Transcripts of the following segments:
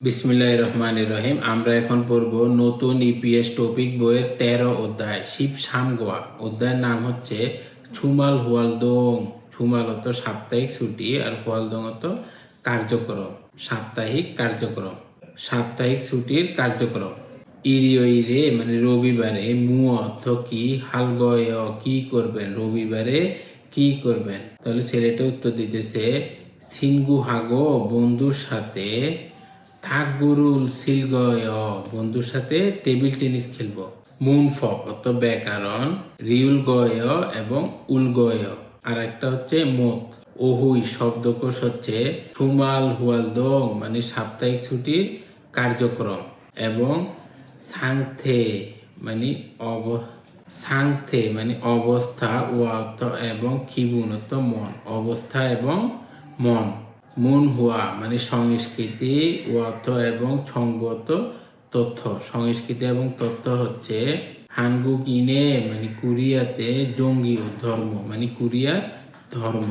বিসমিল্লাহ রহমান রহিম আমরা এখন পড়ব নতুন ইপিএস টপিক বইয়ের তেরো অধ্যায়, শিব সামগোয়া। অধ্যায়ের নাম হচ্ছে ছুমাল হুয়ালদং। ছুমাল অত সাপ্তাহিক ছুটি আর হুয়ালদং অত কার্যক্রম, সাপ্তাহিক কার্যক্রম। সাপ্তাহিক ছুটির কার্যক্রম। ইরিও ইরে মানে রবিবারে মু অর্থ কি, হালগয় কি করবেন, রবিবারে কি করবেন? তাহলে ছেলেটা উত্তর দিতেছে সিনগু হাগো বন্ধুর সাথে থাকগুরুল সিলগয় বন্ধুর সাথে টেবিল টেনিস খেলব। মুন ফ অত ব্যাকরণ, রিউল গয় এবং উলগয় আর একটা হচ্ছে মত। ওহুই শব্দকোষ হচ্ছে সুমাল হুয়াল দং মানে সাপ্তাহিক ছুটির কার্যক্রম। এবং সাংথে মানে অব, সাংথে মানে অবস্থা ও এবং অর্থ মন। অবস্থা এবং মন। মন হওয়া মানে সংস্কৃতি, অর্থ এবং সঙ্গত তথ্য। সংস্কৃতি এবং তথ্য হচ্ছে হানগু কিনে মানে কোরিয়াতে জঙ্গি ধর্ম মানে কোরিয়ার ধর্ম।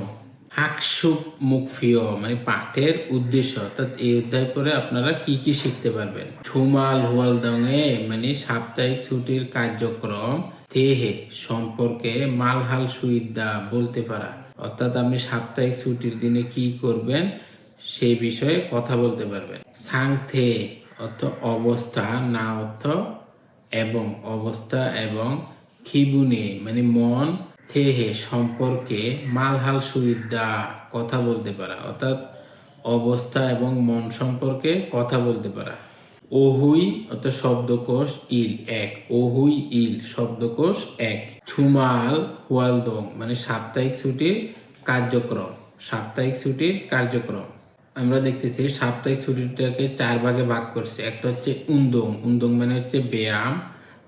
হাকসুপ মুখফিও মানে পাঠের উদ্দেশ্য, অর্থাৎ এই অধ্যায় পরে আপনারা কি কি শিখতে পারবেন? ছুমাল হুয়ালদংয়ে মানে সাপ্তাহিক ছুটির কার্যক্রম তেহে সম্পর্কে মালহাল সুইদা বলতে পারা। অর্থাৎ আপনি সাপ্তাহিক ছুটির দিনে কি করবেন, সেই বিষয়ে কথা বলতে পারবেন। সাংথে, অর্থ অবস্থা, না অর্থ, এবং অবস্থা এবং খিবুনে মানে মন থেহে সম্পর্কে মালহাল সুইদা কথা বলতে পারা, অর্থাৎ অবস্থা এবং মন সম্পর্কে কথা বলতে পারা। ওহুই, অর্থাৎ শব্দকোষ ইল এক। ওহুই, ইল, শব্দকোষ এক। ছুমাল হুয়ালদং মানে সাপ্তাহিক ছুটির কার্যক্রম, সাপ্তাহিক ছুটির কার্যক্রম। আমরা দেখতেছি সাপ্তাহিক ছুটিটাকে চার ভাগে ভাগ করছে। একটা হচ্ছে উন্দং উন্দং মানে হচ্ছে ব্যায়াম,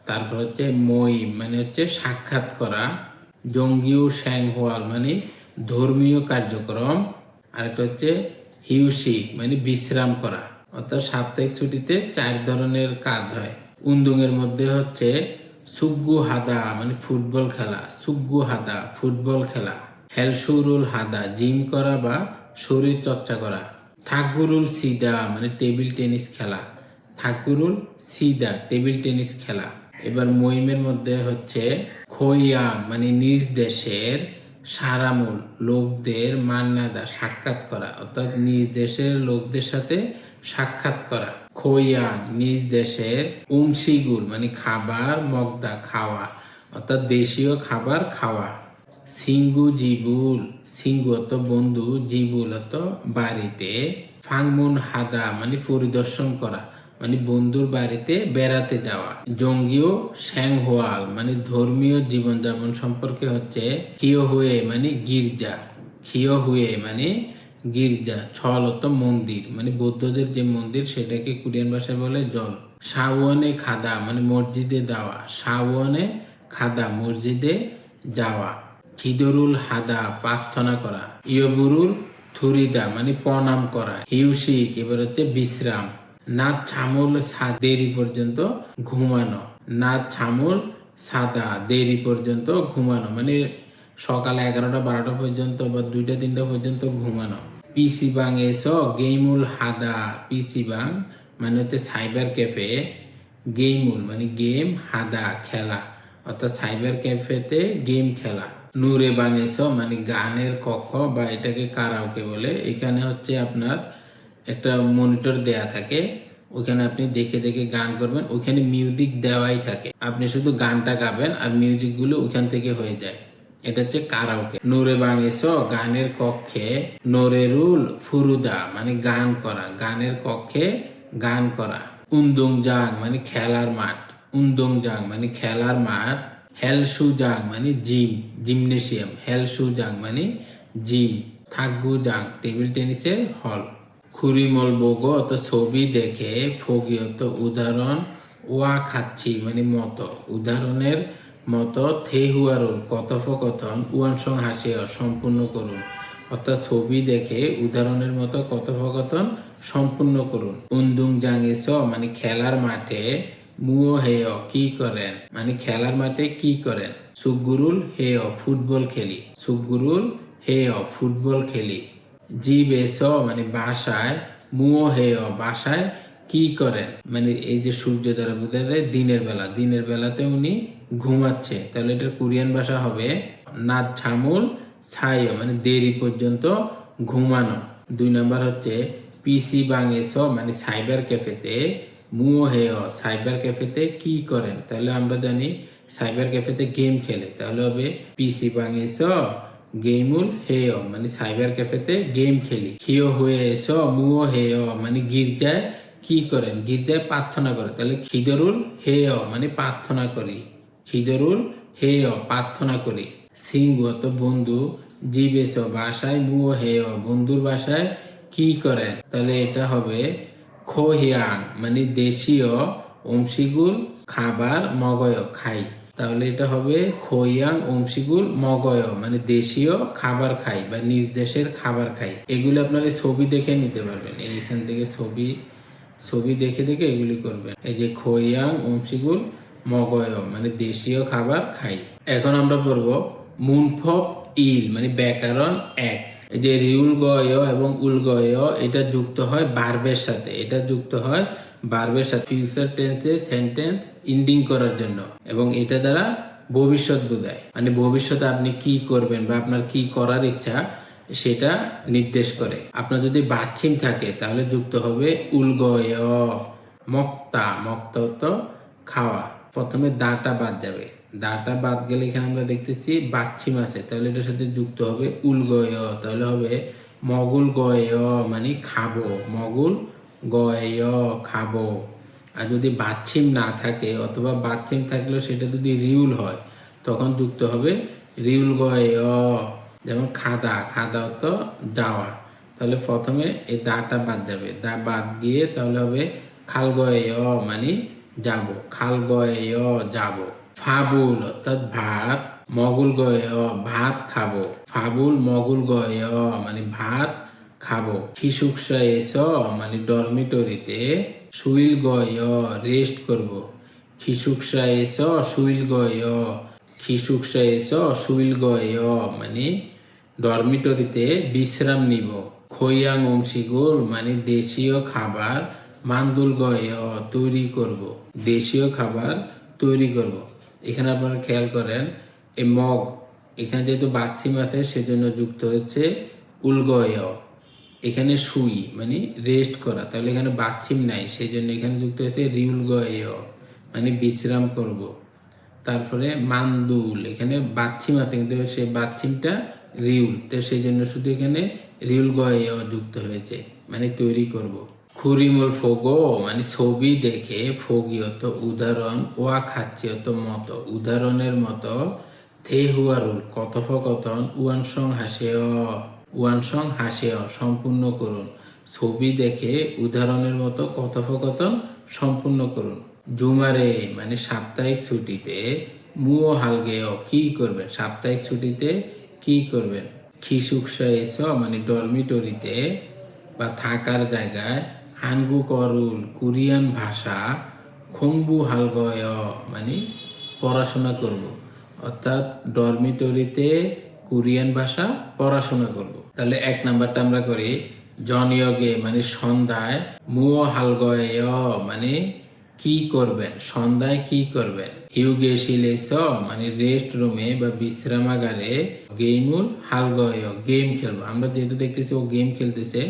তারপর হচ্ছে মই মানে হচ্ছে সাক্ষাৎ করা। জঙ্গিও শ্যাং হোয়াল মানে ধর্মীয় কার্যক্রম। আর একটা হচ্ছে হিউসি মানে বিশ্রাম করা। অর্থাৎ সাপ্তাহিক ছুটিতে চার ধরনের কাজ হয়। উন্দুঙের মধ্যে হচ্ছে সুগ্গু হাদা মানে ফুটবল খেলা। সুগ্গু হাদা, ফুটবল খেলা। হেলসুরুল হাদা, জিম করা বা শরীর চর্চা করা। থাকুরুল সিদা মানে টেবিল টেনিস খেলা। থাকুরুল সিদা, টেবিল টেনিস খেলা। এবার মহিমের মধ্যে হচ্ছে খৈয়াং মানে নিজ দেশের সারামূল লোকদের মান্নাদা সাক্ষাৎ করা, অর্থাৎ নিজ দেশের লোকদের সাথে সাক্ষাৎ করা। খৈয়াং নিজ দেশের উমসিগুল মানে খাবার মগদা খাওয়া, অর্থাৎ দেশীয় খাবার খাওয়া। সিঙ্গু জিবুল সিঙ্গু অত বন্ধু, জিবুল অত বাড়িতে। ফাংমুন হাদা মানে পরিদর্শন করা। মানে বন্ধুর বাড়িতে বেড়াতে যাওয়া। জঙ্গিও শ্যাংহোয়াল মানে ধর্মীয় জীবনযাপন সম্পর্কে হচ্ছে কিয় হুয়ে মানে গির্জা। খিয় হুয়ে মানে গির্জা, ছল মন্দির। মানে বৌদ্ধদের যে মন্দির সেটাকে কোরিয়ান ভাষায় বলে জল। সাওয়নে খাদা মানে মসজিদে যাওয়া। সাওয়নে খাদা, মসজিদে যাওয়া। খিদরুল হাদা, প্রার্থনা করা। ইয়বুরুল থুরিদা মানে প্রণাম করা। হিউসিক এবার হচ্ছে বিশ্রাম। নাচ ছামুল সা দেরি পর্যন্ত ঘুমানো। না ছামুল সাদা দেরি পর্যন্ত ঘুমানো। মানে সকাল এগারোটা, বারোটা পর্যন্ত বা দুইটা, তিনটা পর্যন্ত ঘুমানো। পিসি বাং এসো, গেইমুল হাদা পিসি বাং মানে হচ্ছে সাইবার ক্যাফে, গেইমুল মানে গেম, হাদা খেলা। অর্থাৎ সাইবার ক্যাফেতে গেম খেলা। নূরে বাঙেছ মানে গানের কক্ষ বা এটাকে কারাওকে বলে। এখানে হচ্ছে আপনার একটা মনিটর দেয়া থাকে, ওখানে আপনি দেখে দেখে গান করবেন, ওখানে মিউজিক দেওয়াই থাকে। আপনি শুধু গানটা গাবেন আর মিউজিকগুলো ওখান থেকে হয়ে যায়। এটা হচ্ছে কারাওকে। নোরে বাঙেছ গানের কক্ষে নোরেরুল ফুরুদা মানে গান করা, গানের কক্ষে গান করা। উন্দুং জাং মানে খেলার মাঠ। উন্দুং জাং মানে খেলার মাঠ। হেল সুজাং মানে জিম, জিমনেশিয়াম। হেল সুজাং মানে জিম। থাকগু জাং, টেবিল টেনিসের হল। খুরিমল বগ অত ছবি দেখে ফগিয়ত উদাহরণ ওয়া খাচ্ছি মানে মত। উদাহরণের মতো থেহুয়ারুল, কথোপকথন, উয়ানসং হাসিয়া সম্পূর্ণ করুন। অর্থাৎ ছবি দেখে উদাহরণের মতো কথোপকথন সম্পূর্ণ করুন। উন্দুং জাঙ্গেস মানে খেলার মাঠে মুও হেয়, কি করেন? মানে খেলার মাঠে কি করেন? সুগুরুল হেয়, ফুটবল খেলি। সুগুরুল হেয়, ফুটবল খেলি। জীব এস মানে বাসায় মুও হেয় বাসায় কি করেন মানে এই যে সূর্য দ্বারা বোঝা যায় দিনের বেলা। দিনের বেলাতে উনি ঘুমাচ্ছে। তাহলে এটার কোরিয়ান ভাষা হবে নাচ ছামুল ছাই মানে দেরি পর্যন্ত ঘুমানো। দুই নাম্বার হচ্ছে পিসি বাংেস মানে সাইবার ক্যাফেতে মুও হেয় সাইবার ক্যাফেতে কি করেন? তাহলে আমরা জানি সাইবার ক্যাফেতে গেম খেলে। তাহলে হবে পিসি বাংেস গেমুল হেয় মানে সাইবার ক্যাফেতে গেম খেলি। হিও হয়ে এসো মুও হেয় মানে গির্জায় কি করেন? গির্জায় প্রার্থনা করে। তাহলে খিদরুল হেয় মানে প্রার্থনা করি। খিদরুল হেয়, প্রার্থনা করি। সিংহ তো বন্ধু জীবেশ বাসায় মুও হেয়, বন্ধুর বাসায় কি করেন? তাহলে এটা হবে খোহিয়াং মানে দেশীয় অংশীগুল খাবার মগয় খাই। তাহলে এটা হবে খোয়াং অংশীগুল মগয় মানে দেশীয় খাবার খাই বা নিজ দেশের খাবার খাই। এগুলো আপনারা ছবি দেখে নিতে পারবেন। এইখান থেকে ছবি ছবি দেখে দেখে এগুলি করবেন। এই যে খোয়াং অংশীগুল মগয় মানে দেশীয় খাবার খাই। এখন আমরা পড়ব মুনফক ইল মানে ব্যাকরণ এক। যে রিউল গয় এবং উল গয় এটা যুক্ত হয় বার্বের সাথে। এটা যুক্ত হয় বার্বের সাথে ফিউচার টেন্সে সেন্টেন্স ইন্ডিং করার জন্য এবং এটা দ্বারা ভবিষ্যৎ বোঝায়। মানে ভবিষ্যতে আপনি কি করবেন বা আপনার কি করার ইচ্ছা সেটা নির্দেশ করে। আপনার যদি বাচ্ছিম থাকে তাহলে যুক্ত হবে উলগয়, মক্তা। মক্তা তো খাওয়া। প্রথমে দাটা বাদ যাবে। দাটা বাদ গেলে এখানে আমরা দেখতেছি বাচ্ছিম আছে। তাহলে এটার সাথে যুক্ত হবে উলগয়, তাহলে হবে মগুল গয় মানে খাব। মগুল গয় খাব। আর যদি বাচ্ছিম না থাকে, অথবা বাচ্ছিম থাকলেও সেটা যদি রিউল হয়, তখন যুক্ত হবে রিউল গয় যেমন খাদা খাদা তো যাওয়া তাহলে প্রথমে এই দাটা বাদ যাবে। দা বাদ গিয়ে তাহলে হবে খাল গয় মানে যাব। খাল গয় যাব। ফাবুল, অর্থাৎ ভাত, মগুল গয় ভাত খাব। ফাবুল, মগুল গয় মানে ভাত খাব। খিসুকসা এস মানে ডরমিটরিতে শুইল গয় রেস্ট করব। খিসুকসা এস সুইল গয় খিসুকসা এস শুইল গয় মানে ডরমিটরিতে বিশ্রাম নিব। খৈয়াং অংশীগুল মানে দেশীয় খাবার মান্দুল গয় তৈরি করব। দেশীয় খাবার তৈরি করব। এখানে আপনারা খেয়াল করেন, এই মগ, এখানে যেহেতু বাচ্চিম আছে সেজন্য যুক্ত হচ্ছে উলগয় এখানে সুই মানে রেস্ট করা। তাহলে এখানে বাচ্চিম নাই সেই জন্য এখানে যুক্ত হচ্ছে রিউলগয় মানে বিশ্রাম করব। তারপরে মান্দুল, এখানে বাচ্চিম আছে, কিন্তু সেই বাচ্চিমটা রিউল। তো সেই জন্য শুধু এখানে রিউল গয় যুক্ত হয়েছে মানে তৈরি করব। খুরিমুল ফোগো মানে ছবি দেখে ফগিয়ত, উদাহরণ ওয়া খাচ্ছিয়ত মতো, উদাহরণের মতো থে হুয়ারুল কথোপকথন উয়ানসং হাসেয় উয়ানসং হাসেয়, সম্পূর্ণ করুন। ছবি দেখে উদাহরণের মতো কথোপকথন সম্পূর্ণ করুন। জুমারে মানে সাপ্তাহিক ছুটিতে, মুও হালগেয় কি করবেন? সাপ্তাহিক ছুটিতে কি করবেন? খিসুকসা মানে ডরমিটরিতে বা থাকার জায়গায় হানগু করুল, কোরিয়ান ভাষা, খংবু হালগয় মানে পড়াশোনা করব। অর্থাৎ ডরমিটরিতে কোরিয়ান ভাষা পড়াশোনা করব। তাহলে এক নাম্বারটা আমরা করি, জনিয়গে মানে সন্ধ্যায় মুও হালগয় মানে কি করবেন সন্ধ্যায় কি করবেন হিউগে শিলেস মানে রেস্ট রুমে বা বিশ্রামাগারে গেমুল হালগয় গেম খেলব। আমরা যেহেতু দেখতেছি ও গেম খেলতেছে,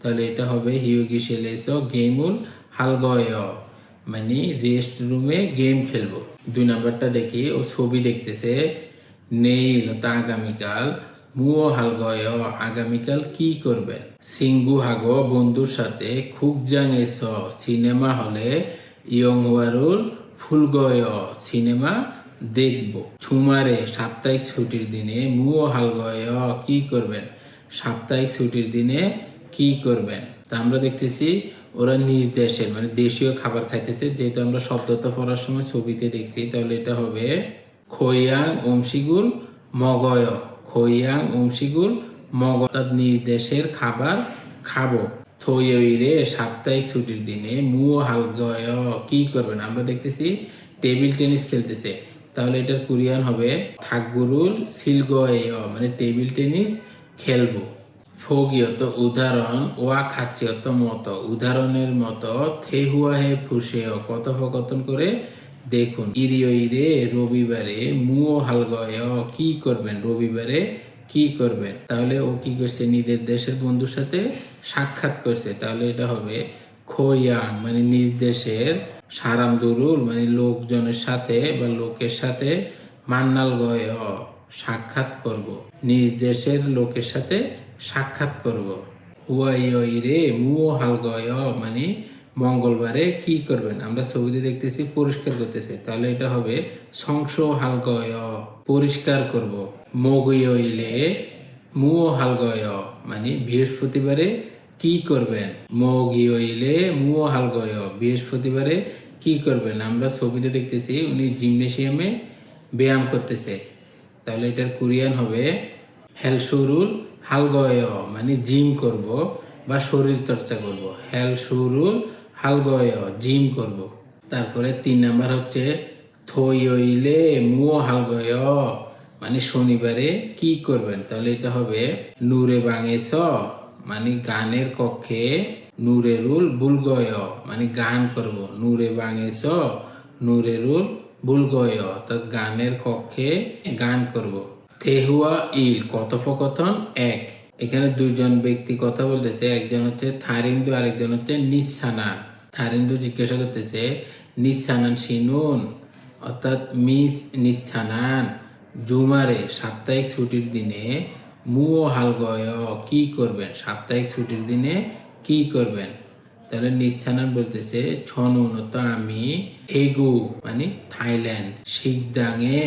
তাহলে এটা হবে হিউগি শিলেস গেমুল হালগয় মানে রেস্ট রুমে গেম খেলব। দুই নাম্বারটা দেখি, ও ছবি দেখতেছে, নেইল, তা আগামীকাল মুও হালগয় আগামীকাল কি করবেন? সিঙ্গু হাগো বন্ধুর সাথে খুব জাং এস সিনেমা হলে ইয়ং ওয়ারুল ফুলগয় সিনেমা দেখব। ছুমারে সাপ্তাহিক ছুটির দিনে মুও হালগয় কি করবেন? সাপ্তাহিক ছুটির দিনে কি করবেন? তা আমরা দেখতেছি ওরা নিজ দেশের মানে দেশীয় খাবার খাইতেছে। যেহেতু আমরা শব্দতা পড়ার সময় ছবিতে দেখছি, তাহলে এটা হবে খৈয়াং অংশীগুল মগয়। খৈয়াং অংশীগুল মগ নিজ দেশের খাবার খাব। থইরে সাপ্তাহিক ছুটির দিনে মুও হালগয় কি করবেন? আমরা দেখতেছি টেবিল টেনিস খেলতেছে। তাহলে এটার কোরিয়ান হবে থাকগুরুল সিলগয় মানে টেবিল টেনিস খেলব। ফগিয়ত উদাহরণ, ওয়া খাচ্ছিয়ত মতো। উদাহরণের মতো থে হুয়া হে ফুসেও কথোপকথন করে দেখুন ইরিও ইরে রবিবারে মুও হালগয় কি করবেন রবিবারে? কি করবেন? তাহলে ও কি করছে? নিজের দেশের বন্ধুর সাথে সাক্ষাৎ করছে। তাহলে এটা হবে খোয়াং মানে নিজ দেশের সারাম দুরুল মানে লোকজনের সাথে বা লোকের সাথে মান্নাল গয় সাক্ষাৎ করব। নিজ দেশের লোকের সাথে সাক্ষাৎ করব। হুয়াই রে মুও হাল গয় মানে মঙ্গলবারে কি করবেন? আমরা ছবিতে দেখতেছি পরিষ্কার করতেছে। তাহলে এটা হবে সংস হাল গয় পরিষ্কার করব। মগইলে মুও হাল গয় মানে বৃহস্পতিবারে কি করবেন? মগিলে মুও হাল গয় বৃহস্পতিবারে কি করবেন? আমরা ছবিতে দেখতেছি উনি জিমনেশিয়ামে ব্যায়াম করতেছে। তাহলে এটার কোরিয়ান হবে হেলসুরুল হালগয় মানে জিম করব বা শরীর চর্চা করব। হেলসুরুল হালগয় জিম করব। তারপরে তিন নাম্বার হচ্ছে থইলে মুও হালগয় মানে শনিবারে কি করবেন? তাহলে এটা হবে নূরে বাঙেছ মানে গানের কক্ষে নূরেরুল বুলগয় মানে গান করব। নূরে বাঙেছ নূরেরুল বুলগয় অর্থাৎ গানের কক্ষে গান করব। থেহুয়া ইল, কথোপকথন এক। এখানে দুইজন ব্যক্তি কথা বলতেছে, একজন হচ্ছে থারিন্দু, আরেকজন হচ্ছে নিসানান। থারিন্দু জিজ্ঞাসা করতেছে, নিসানান সিনুন অর্থাৎ মিস নিসানান, জুমারে সাপ্তাহিক ছুটির দিনে মুও হালগয় কি করবেন? সাপ্তাহিক ছুটির দিনে কি করবেন? তাহলে নিচ্ছানান বলতেছে ছনুন ছনুনত আমি এগু মানে থাইল্যান্ড সিকদাংয়ে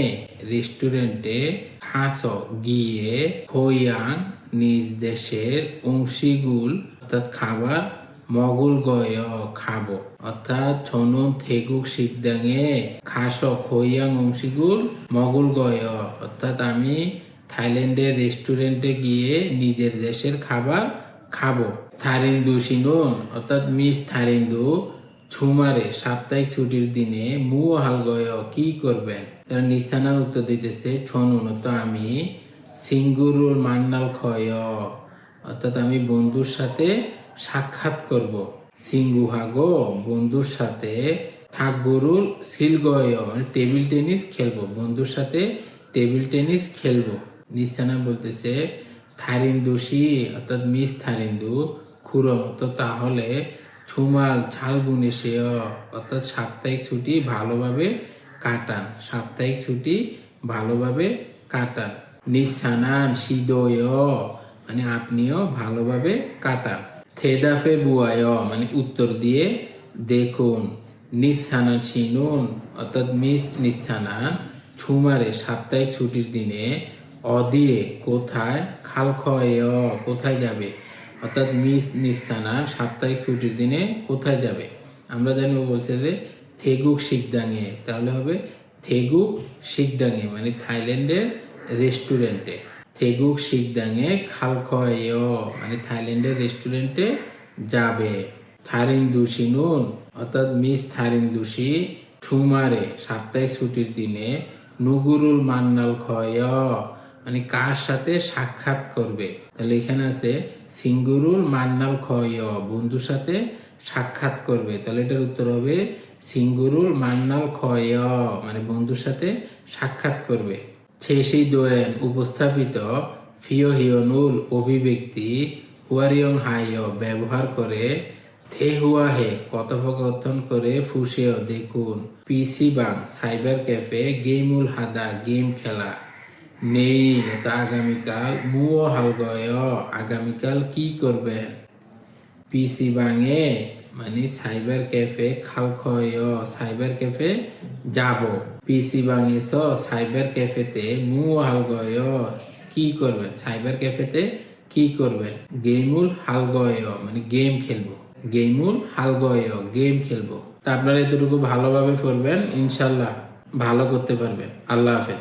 রেস্টুরেন্টে খাস, গিয়ে খোয়াং নিজ দেশের অংশীগুল, অর্থাৎ খাবার, মগুল গয় খাব। অর্থাৎ ছনুন, থেগুক সিকদাংয়ে খাস, খোয়াং অংশীগুল মগুল গয়। অর্থাৎ আমি থাইল্যান্ডের রেস্টুরেন্টে গিয়ে নিজের দেশের খাবার খাব। থারিন্দু সিনুন অর্থাৎ মিস থারিন্দু ছুমারে সাপ্তাহিক ছুটির দিনে মু হালগয় কি করবেন? তারা নিশানার উত্তর দিতেছে, ছনুন, তো আমি সিঙ্গুরুল মান্নাল ক্ষয় অর্থাৎ আমি বন্ধুর সাথে সাক্ষাৎ করব। সিঙ্গুহাগো বন্ধুর সাথে থাকগরুল সিলগয়। মানে টেবিল টেনিস খেলব, বন্ধুর সাথে টেবিল টেনিস খেলব। নিশানা বলতেছে থারিন্দুসি অর্থাৎ মিস থারিন্দু খুরমতো তাহলে ছুমাল ছাল বুনে সে অর্থাৎ সাপ্তাহিক ছুটি ভালোভাবে কাটান, সাপ্তাহিক ছুটি ভালোভাবে কাটান। নিসানান সিদয় মানে আপনিও ভালোভাবে কাটান। থেদাফে বুয়ায় মানে উত্তর দিয়ে দেখুন, নিসানান সিনুন, অর্থাৎ মিস নিসানান ছুমারে সাপ্তাহিক ছুটির দিনে অদিয়ে কোথায়? খাল খয় কোথায় যাবে? অর্থাৎ মিস নিসানা সাপ্তাহিক ছুটির দিনে কোথায় যাবে? আমরা জানি বলছে যে থেগুক শিকদাঙে, তাহলে হবে থেগুক শিকদাঙে মানে থাইল্যান্ডের রেস্টুরেন্টে। থেগুক, শিকদাঙে খাল খয় মানে থাইল্যান্ডের রেস্টুরেন্টে যাবে। থারিন দুষি নুন, অর্থাৎ মিস থারিন দুষি ছুমারে সাপ্তাহিক ছুটির দিনে নুগুরুল মান্নাল খয় মানে কার সাথে সাক্ষাৎ করবে? তাহলে এখানে আছে, সিঙ্গুরুল মান্নাল খয় বন্ধুর সাথে সাক্ষাৎ করবে। তাহলে এটার উত্তর হবে, সিঙ্গুরুল মান্নাল খয় মানে বন্ধুর সাথে সাক্ষাৎ করবে। ছেসি দোয়েন উপস্থাপিত ফিওহিয়নুল অভিব্যক্তি হুয়ারিয়ং হাইয় ব্যবহার করে থে হুয়া হে কথোপকথন করে ফুসেও দেখুন। পিসি বাং সাইবার ক্যাফে গেমুল হাদা, গেম খেলা। নেই তা আগামীকাল মুও হালগয়, আগামীকাল কি করবেন? পিসি বাঙে মানে সাইবার ক্যাফে খালখয় সাইবার ক্যাফে যাব। পিসি স সাইবার ক্যাফেতে মুও হালগয় কি করবেন সাইবার ক্যাফেতে কি করবেন গেমুল হালগয় মানে গেম খেলব। গেমুল হালগয় গেম খেলব। তা আপনারা এতটুকু ভালোভাবে করবেন, ইনশাল্লাহ ভালো করতে পারবেন। আল্লাহ হাফেজ।